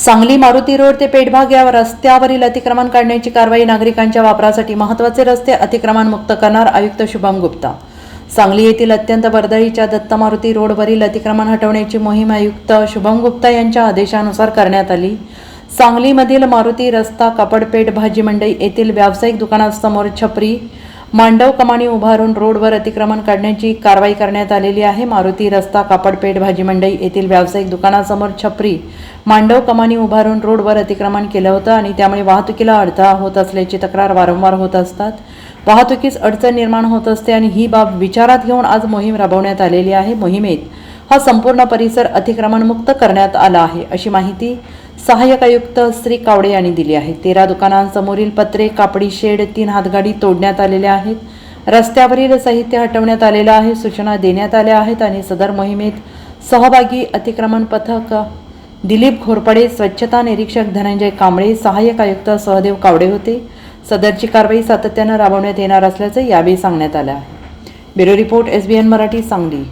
Sangli Maruti road ते पेठभाग या रस्त्यावरील अतिक्रमण काढण्याची कारवाई नागरिकांच्या वापरासाठी महत्त्वाचे रस्ते अतिक्रमण मुक्त करणार आयुक्त शुभम गुप्ता. सांगली येथील अत्यंत वर्दळीच्या दत्त मारुती रोडवरील अतिक्रमण हटवण्याची मोहीम आयुक्त शुभम गुप्ता यांच्या आदेशानुसार करण्यात आली. सांगलीमधील मारुती रस्ता कापडपेठ भाजी मंडई येथील व्यावसायिक दुकानासमोर छपरी मांडव कमानी उभारून रोडवर अतिक्रमण काढण्याची कारवाई करण्यात आलेली आहे. मारुती रस्ता कापडपेठ भाजी मंडई येथील व्यावसायिक दुकानासमोर छपरी. मांडव कमानी उभारून रोडवर अतिक्रमण केलं होतं आणि त्यामुळे वाहतुकीला अडथळा होत असल्याची तक्रार वारंवार होत असतात. वाहतुकीस अडचण निर्माण होत असते आणि ही बाब विचारात घेऊन आज मोहीम राबवण्यात आलेली आहे. मोहिमेत हा संपूर्ण परिसर अतिक्रमणमुक्त करण्यात आला आहे अशी माहिती सहाय्यक आयुक्त श्री कावडे यांनी दिली आहे. तेरा दुकानांसमोरील पत्रे कापडी शेड तीन हातगाडी तोडण्यात आलेल्या आहेत. रस्त्यावरील साहित्य हटवण्यात आलेलं आहे सूचना देण्यात आल्या आहेत आणि सदर मोहिमेत सहभागी अतिक्रमण पथक दिलीप घोरपडे स्वच्छता निरीक्षक धनंजय कांबळे सहाय्यक आयुक्त सहदेव कावडे होते. सदरची कारवाई सातत्यानं राबवण्यात येणार असल्याचं यावेळी सांगण्यात आलं आहे. Bureau report S B N Marathi Sangli.